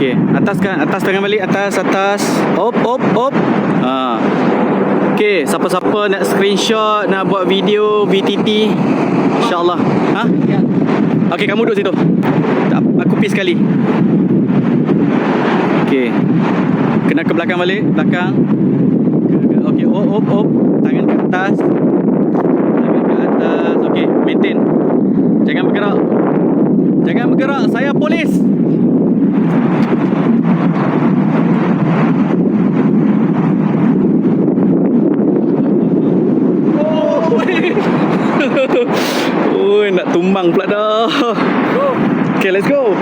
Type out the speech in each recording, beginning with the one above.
Okey, atas kan, atas tangan balik, atas, atas. Op, op, op. Ha. Okey, siapa-siapa nak screenshot, nak buat video VTT, insya-Allah. Ha? Okey, kamu duduk situ. Tak, Aku pi sekali. Okey. Kena ke belakang balik, belakang. Okey, op, op, op. Tangan ke atas. Tangan ke atas. Okey, maintain. Jangan bergerak. Jangan bergerak, saya polis. Oi, nak tumbang pula dah. Okay, let's go.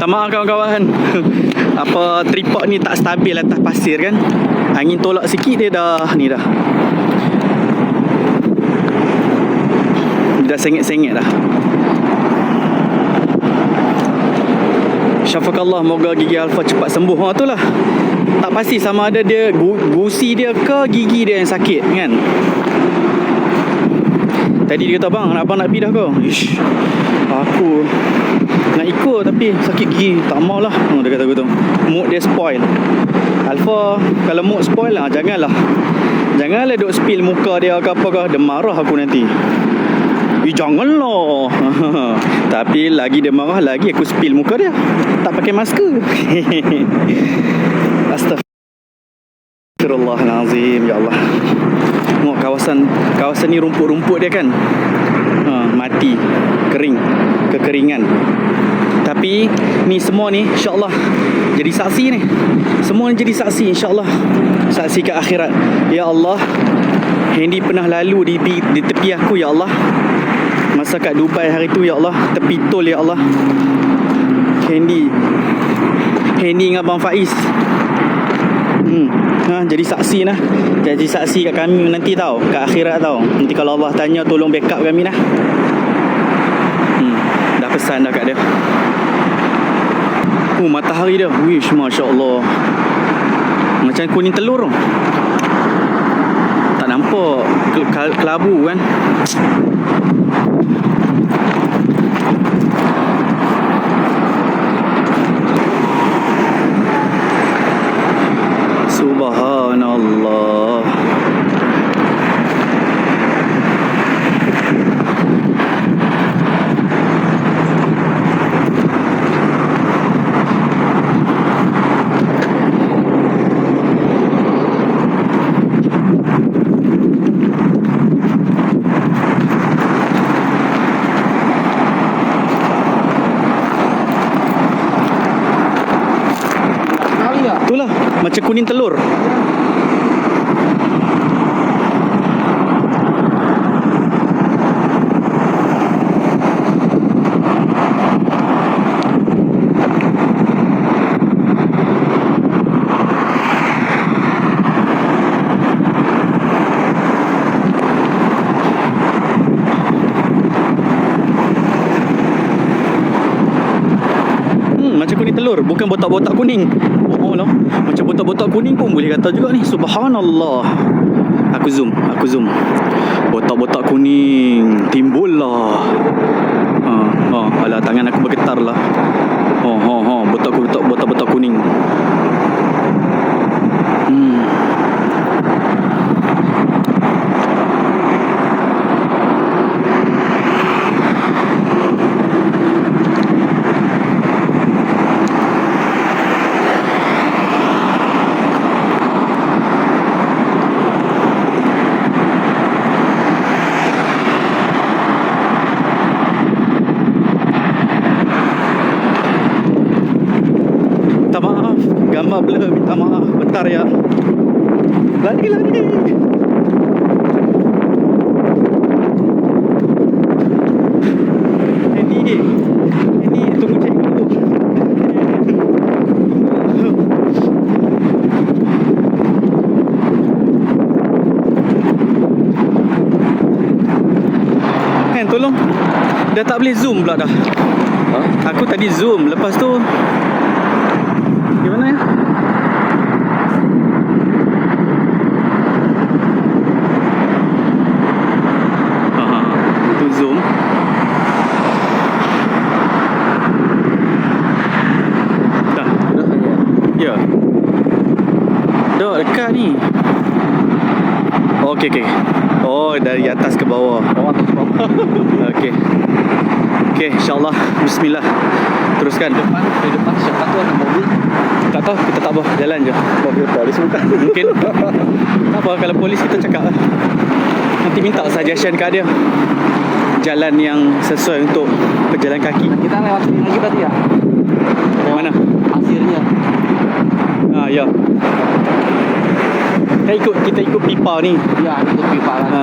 Tak maaf kawan-kawan. Apa tripod ni tak stabil atas pasir kan? Angin tolak sikit dia dah ni dah. Dah sengit-sengit dah. Syafakallah moga gigi Alfa cepat sembuh. Ha tu lah. Tak pasti sama ada dia gu, gusi dia ke gigi dia yang sakit kan. Tadi dia kata bang, abang nak pergi dah kau. Ish. Aku nak ikut tapi sakit gigi. Tak mau lah. Oh, dia kata gitu. Mood dia spoil. Alfa, kalau mood spoil lah, janganlah. Janganlah duk spill muka dia ke apa ke. Dia marah aku nanti. Eh janganlah Tapi lagi dia marah Lagi aku spill muka dia. Tak pakai masker. Astagfirullahalazim Ya Allah. Tengok kawasan Kawasan ni rumput-rumput dia kan? Ha, Mati. Kering. Kekeringan. Tapi Ni semua ni InsyaAllah Jadi saksi ni. Semua ni jadi saksi InsyaAllah. Saksi ke akhirat. Ya Allah Handy pernah lalu di, di, di tepi aku Ya Allah Masa kat Dubai hari tu Ya Allah Tepi tol Ya Allah. Handy. Handy dengan Abang Faiz. Hmm. ha, Jadi saksi lah Jadi saksi kat kami nanti tau Kat akhirat tau. Nanti kalau Allah tanya Tolong backup kami lah hmm. Dah pesan dah kat dia. Oh matahari dia. Wish Masya Allah. Macam kuning telur Tak nampak Kel- Kelabu kan Subhanallah Kali ya? Itulah Macam kuning telur. Hmm, macam kuning telur Bukan botak-botak kuning Macam botak-botak kuning pun boleh kata juga ni. Subhanallah. Aku zoom Aku zoom. Botak-botak kuning Timbul lah. Ha, ha, Alah tangan aku bergetar lah. Oh, ha, ha, botak-botak botak-botak kuning. Hmm dah tak boleh zoom pula dah. Ha? Aku tadi zoom lepas tu Gimana ya? ya. Oh, okay, okay. Oh, dari atas Okey insyaallah bismillah. Teruskan. depan di depan siapa tu ada mobil Tak tahu kita tak apa jalan je. mobil polis bukan Mungkin tak apa kalau polis kita cakap lah. Nanti minta suggestion kat dia. Jalan yang sesuai untuk pejalan kaki. kita lewat sini lagi berarti ya Yang mana? akhirnya Ha ya. Kita ikut kita ikut pipa ni. ya ikut pipa lah Ha.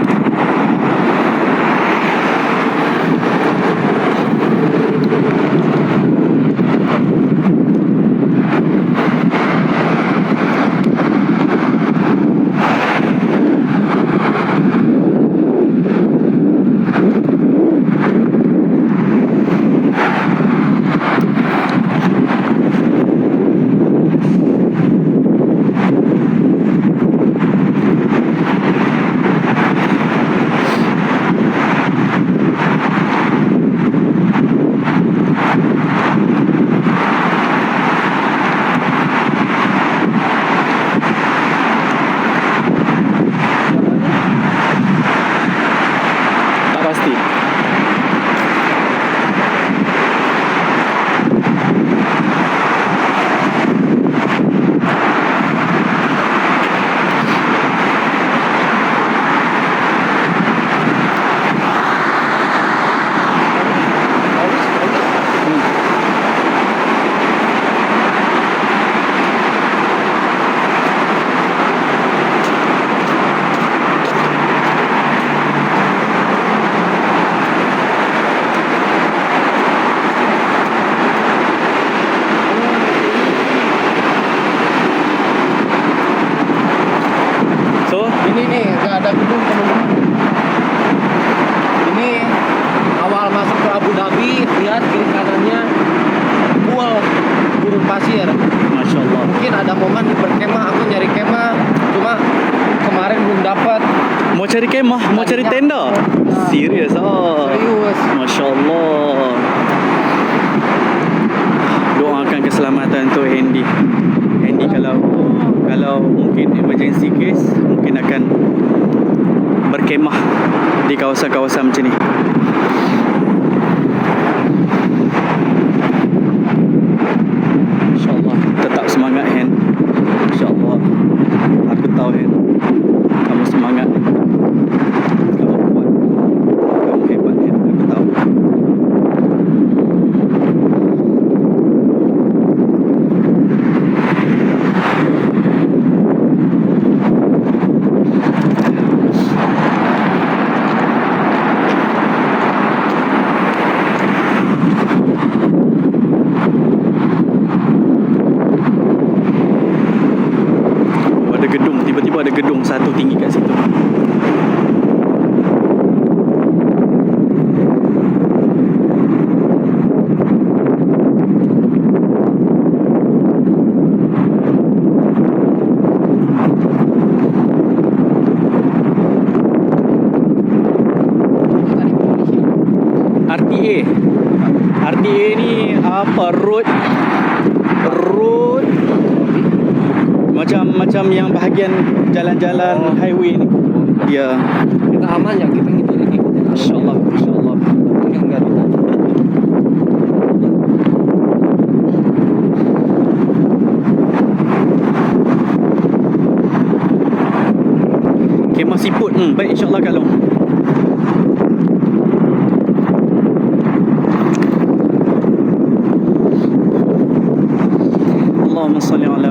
Handy kalau kalau mungkin emergency case mungkin akan berkemah di kawasan-kawasan macam ni. InsyaAllah tetap semangat Hen. InsyaAllah aku tahu Hen. Kamu semangat. Kamu kuat. Kamu hebat Hen. Aku tahu. Oh, ada gedung. Tiba-tiba ada gedung satu tinggi kat situ tadi polisi RTA RTA ni apa road road macam macam yang bahagian jalan-jalan oh. highway ni. Oh. Ya. Kita aman yang kita ni lagi. Insya-Allah, insya-Allah. Mungkin enggak hmm, Baik insyaAllah Kak Long Allahumma salli ala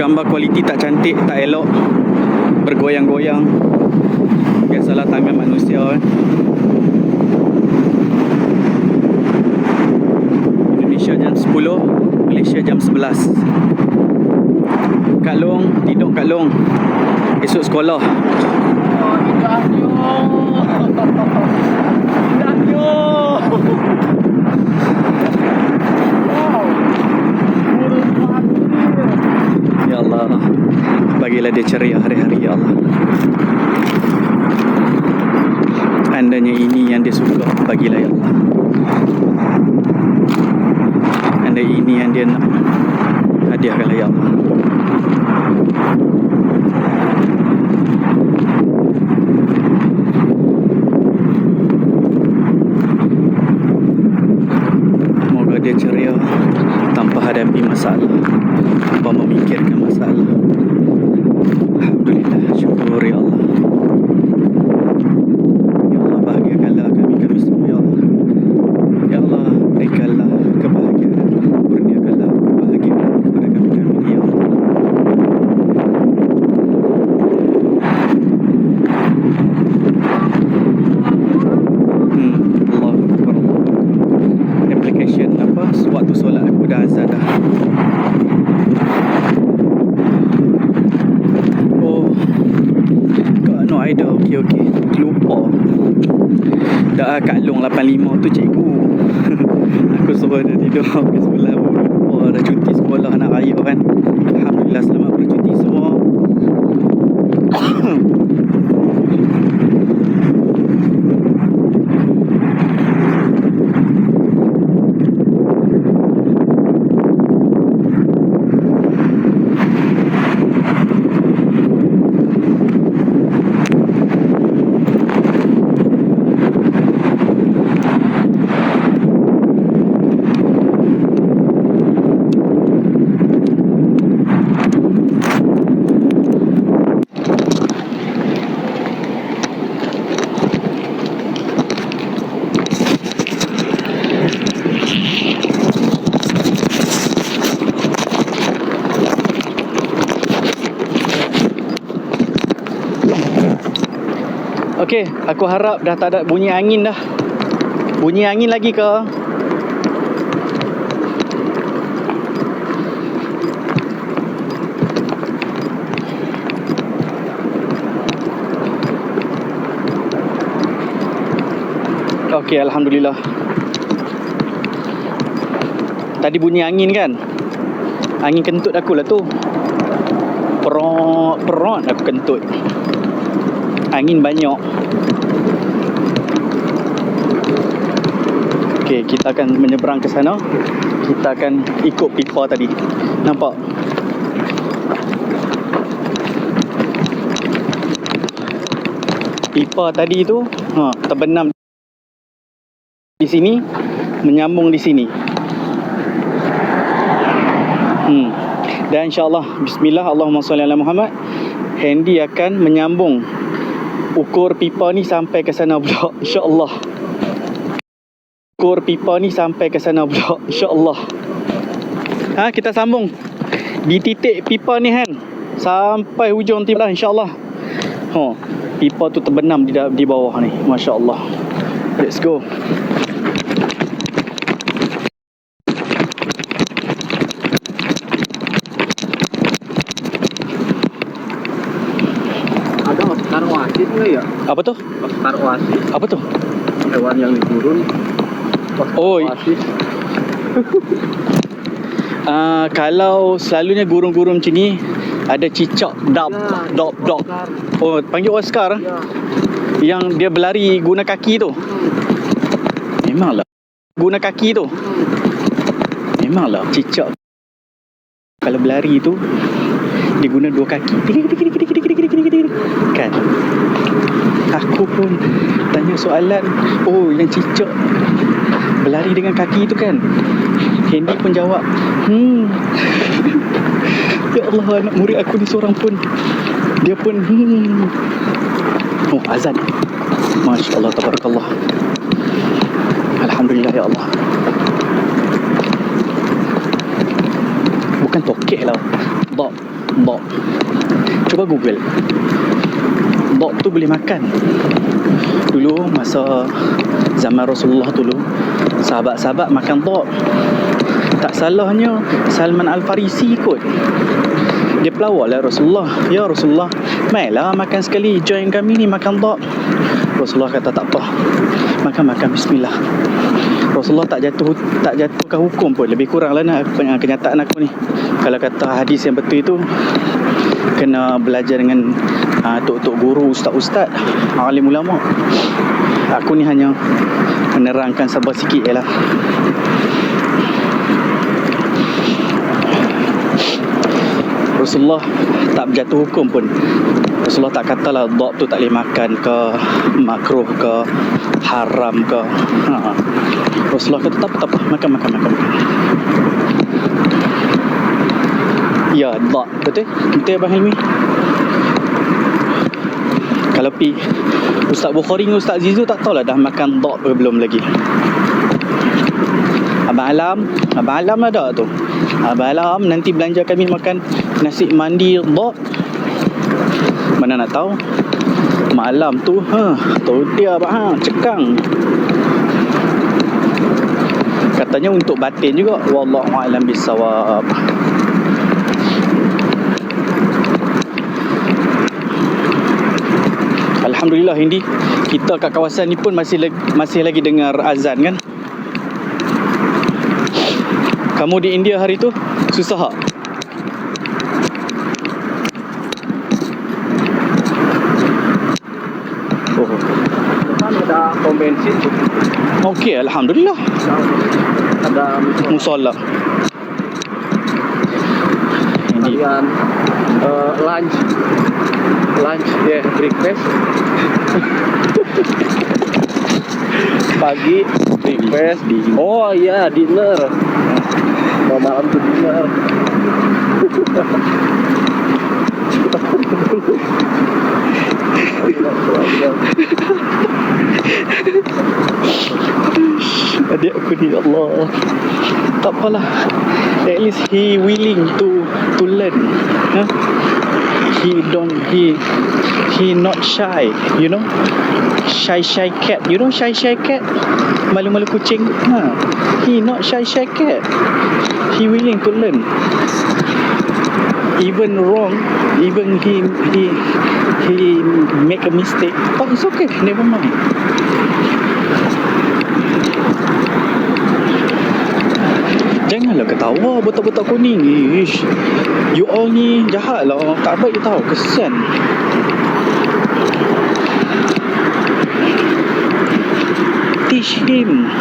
gambar kualiti tak cantik, tak elok Bergoyang-goyang Biasalah tangan manusia kan Indonesia jam 10 Malaysia jam 11 Kak Long Tidur Kak Long Esok sekolah Oh, indahnya. Indahnya. Wow. Burung pagi. Allah Bagilah dia ceria hari-hari Ya Allah. Andanya ini yang dia suka Bagilah Ya Allah. Anda ini yang dia nak Hadiahkanlah Ya Allah. Moga dia ceria tanpa hadapi masalah, tanpa memikirkan masalah. Alhamdulillah, syukur ya Allah. Ya Allah, bahagiakanlah kami kami semua ya Allah. Ya Allah, berikanlah kebahagiaan, kurniakanlah kebahagiaan kepada kami kami ya Allah. Hmm, Allah Akbar, Allah Akbar. Application apa? Waktu solat aku dah azan dah. Oh. Got no idea. Okey okey. Lupa. Dah Kak Long 85 tu cikgu. aku suruh dia tidur habis sebelah lupa dah cuti sekolah nak raya kan. Alhamdulillah selamat bercuti semua. Okey, aku harap dah tak ada bunyi angin dah. Bunyi angin lagi ke? Okey, alhamdulillah. Tadi bunyi angin kan? Angin kentut aku lah tu. Perot, perot aku kentut angin banyak. Okey, kita akan menyeberang ke sana. Kita akan ikut pipa tadi. Nampak? Pipa tadi tu ha, terbenam di sini, menyambung di sini. Hmm. Dan insyaAllah, bismillah, Allahumma salli ala Muhammad. Handy akan menyambung ukur pipa ni sampai ke sana pula insyaallah. Ukur pipa ni sampai ke sana pula insyaallah. Ha kita sambung. Di titik pipa ni kan sampai hujung tiba lah insyaallah. Ha pipa tu terbenam di di bawah ni masyaallah. Let's go apa tuh? Oscar Oasis. Apa tuh? Hewan yang di Oscar Oh. Oasis. uh, ah, kalau selalunya gurun-gurun macam ni ada cicak dab ya, dop dop. Oh, panggil Oscar. Ah? Ya. Yang dia berlari guna kaki tu. Hmm. Memanglah guna kaki tu. Hmm. Memanglah cicak. Kalau berlari tu dia guna dua kaki. Tik tik tik tik tik Aku pun tanya soalan, oh yang cicak berlari dengan kaki tu kan? Hendy pun jawab, hmm. ya Allah, anak murid aku ni seorang pun dia pun hmm. Oh, azan. Masya Allah, tabarakallah. Alhamdulillah ya Allah. Bukan tokek lah. Dok. Dok. Cuba Google. Dok tu boleh makan. Dulu masa zaman Rasulullah dulu, sahabat-sahabat makan dok. Tak salahnya Salman Al-Farisi ikut. Dia pelawak lah Rasulullah. Ya Rasulullah, mainlah makan sekali. Join kami ni makan dok. Rasulullah kata tak apa. Makan-makan bismillah. Rasulullah tak jatuh tak jatuhkan hukum pun lebih kurang lah nak kenyataan aku ni kalau kata hadis yang betul itu kena belajar dengan uh, tok-tok guru ustaz-ustaz alim ulama. Aku ni hanya menerangkan sabar sikit je lah. Rasulullah tak berjatuh hukum pun. Rasulullah tak katalah dog tu tak boleh makan ke makruh ke haram ke. Ha. Rasulullah kata tak apa, tak apa makan makan makan makan ya dog betul? Kita Abang Helmi kalau pi Ustaz Bukhari dengan Ustaz Zizu tak tahulah dah makan dog ke belum lagi. Abang Alam Abang Alam ada tu. Abang Alam nanti belanja kami makan nasi mandi dog mana nak tahu? Malam tu ha tu dia abang. Ha cekang. Katanya untuk batin juga. Wallahu alam bisawab Alhamdulillah Hindi kita kat kawasan ni pun masih lagi, masih lagi dengar azan kan kamu di India hari tu susah tak? Oh. Ada pom bensin tu. Okey, alhamdulillah. Ada Musola. Ini kalian eh, lunch lunch ya breakfast pagi breakfast di oh iya dinner oh, malam tuh dinner adik aku ni Allah. Tak apalah. At least he willing to to learn. Huh? He don't he he not shy, you know? Shy shy cat. You know shy shy cat? Malu-malu kucing. Ha. He not shy shy cat. He willing to learn. Even wrong, even he he he make a mistake. But it's okay. Never mind. Janganlah ketawa botak-botak kuning. Ish. You all ni jahat lah. Tak baik tau. Kesian. Teach him.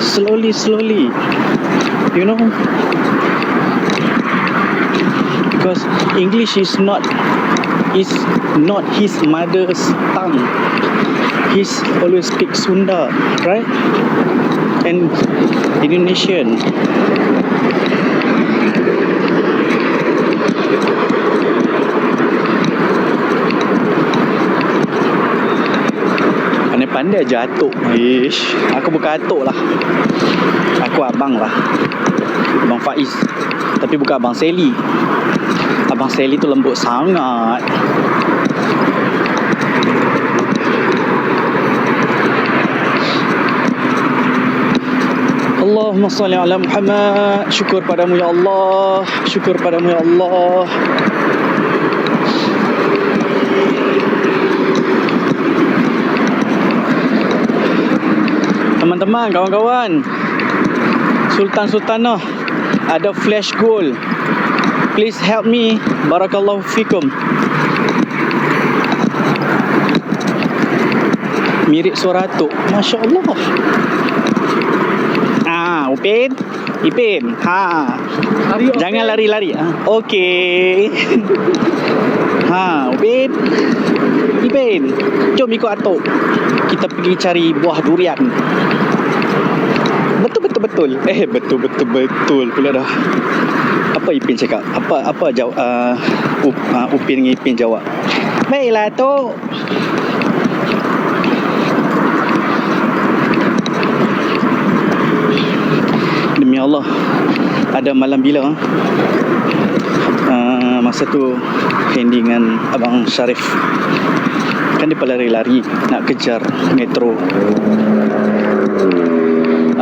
Slowly, slowly. You know? Because English is not is not his mother's tongue. He's always speak Sunda, right? And Indonesian. Pandai-pandai jatuh. Ish, aku bukan atuk lah. Aku abang lah. Abang Faiz. Tapi bukan abang Sally. Abang Sally tu lembut sangat. Allahumma salli ala Muhammad Syukur padamu ya Allah Syukur padamu ya Allah Teman-teman, kawan-kawan Sultan Sultanah Ada flash gold Please help me. Barakallahu fikum. Mirip suara atuk. Masya Allah. Upin. Ipin. Ha. Hari Jangan lari-lari. Ha. Okey. ha, Upin. Ipin. Jom ikut atuk. Kita pergi cari buah durian. Betul betul betul. Eh betul betul betul pula dah. Apa Ipin cakap? Apa apa jawab uh, Up, uh, Upin dengan Ipin jawab? Baiklah tu. Allah Ada malam bila uh, Masa tu Handy dengan Abang Syarif. Kan dia lari-lari Nak kejar metro.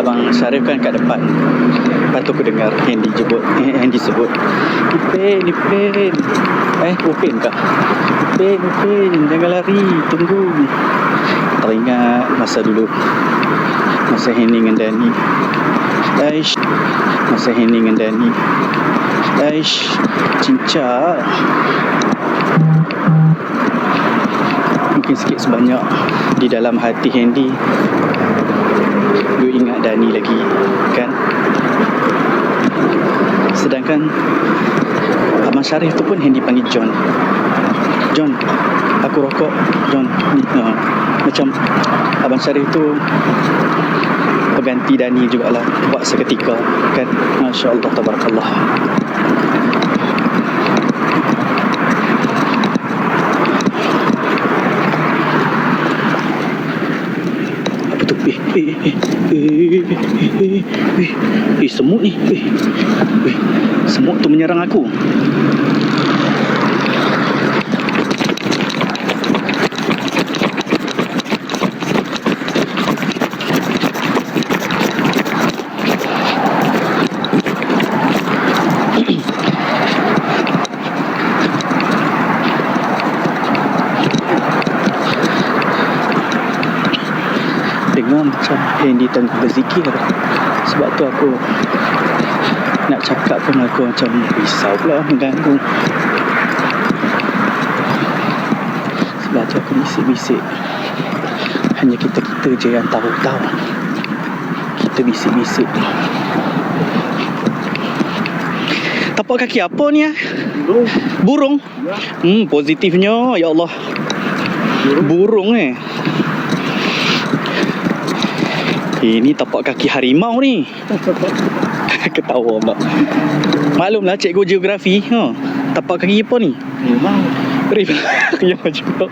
Abang Syarif kan kat depan. Lepas tu aku dengar Handy eh, Handy sebut Ipin, Ipin Eh, Upin kah? Upin, Upin Jangan lari Tunggu. Teringat masa dulu Masa Handy dengan Danny Aish Masa Henny dengan Danny. Aish Cincak. Mungkin sikit sebanyak Di dalam hati Handy. Dia ingat Dani lagi Kan? Sedangkan Abang Syarif tu pun Handy panggil John. John Aku rokok. John uh, Macam Abang Syarif tu mengganti Dani jugalah buat seketika kan? masya-Allah tabarakallah. Apa tu? Eh eh eh eh eh, eh, eh, eh, semut ni. Eh, eh semut tu menyerang aku. Macam Handy tengah berzikir sebab tu aku nak cakap pun aku macam risau pula mengganggu sebab tu aku bisik-bisik hanya kita-kita je yang tahu-tahu kita bisik-bisik tapak kaki apa ni ah? Burung. burung Ya. hmm positifnya ya Allah burung eh ini tapak kaki harimau ni Ketawa mak Maklumlah cikgu geografi ha. Tapak kaki apa ni? Memang. Rimau Ya juga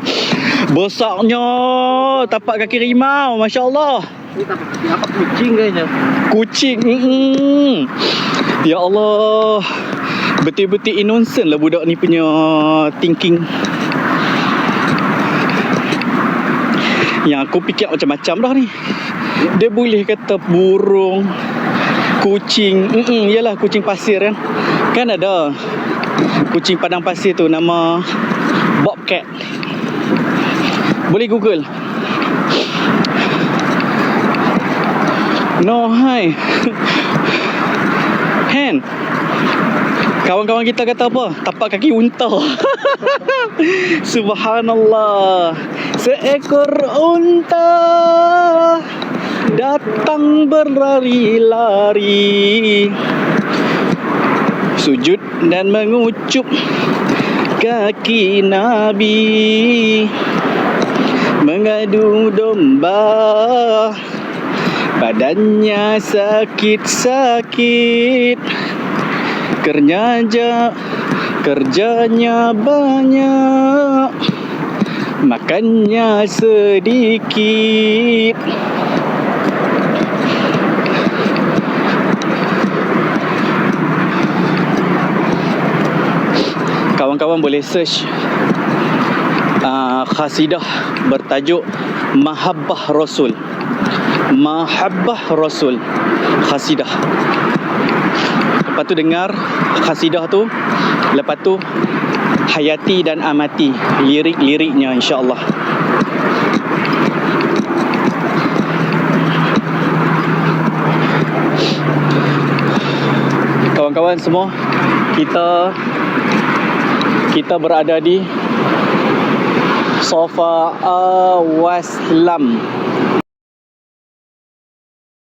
Besarnya Tapak kaki rimau Masya Allah Ini tak pakai apa kucing kayaknya. Kucing mm-mm. Ya Allah Betul-betul innocent lah budak ni punya thinking Yang aku fikir macam-macam dah ni Dia boleh kata burung Kucing Mm-mm, Yalah kucing pasir kan. Kan ada Kucing padang pasir tu nama Bobcat. Boleh google? No hai. Hen. Kawan-kawan kita kata apa? Tapak kaki unta. Subhanallah. Seekor unta Datang berlari-lari. Sujud dan mengucup Kaki Nabi. Mengadu domba. Badannya sakit-sakit. Kerja Kerjanya banyak. Makannya sedikit Kawan-kawan boleh search uh, Khasidah bertajuk Mahabbah Rasul. Mahabbah Rasul. Khasidah. Lepas tu dengar khasidah tu Lepas tu Hayati dan amati Lirik-liriknya insyaAllah. Kawan-kawan semua kita kita berada di Sofa Awaslam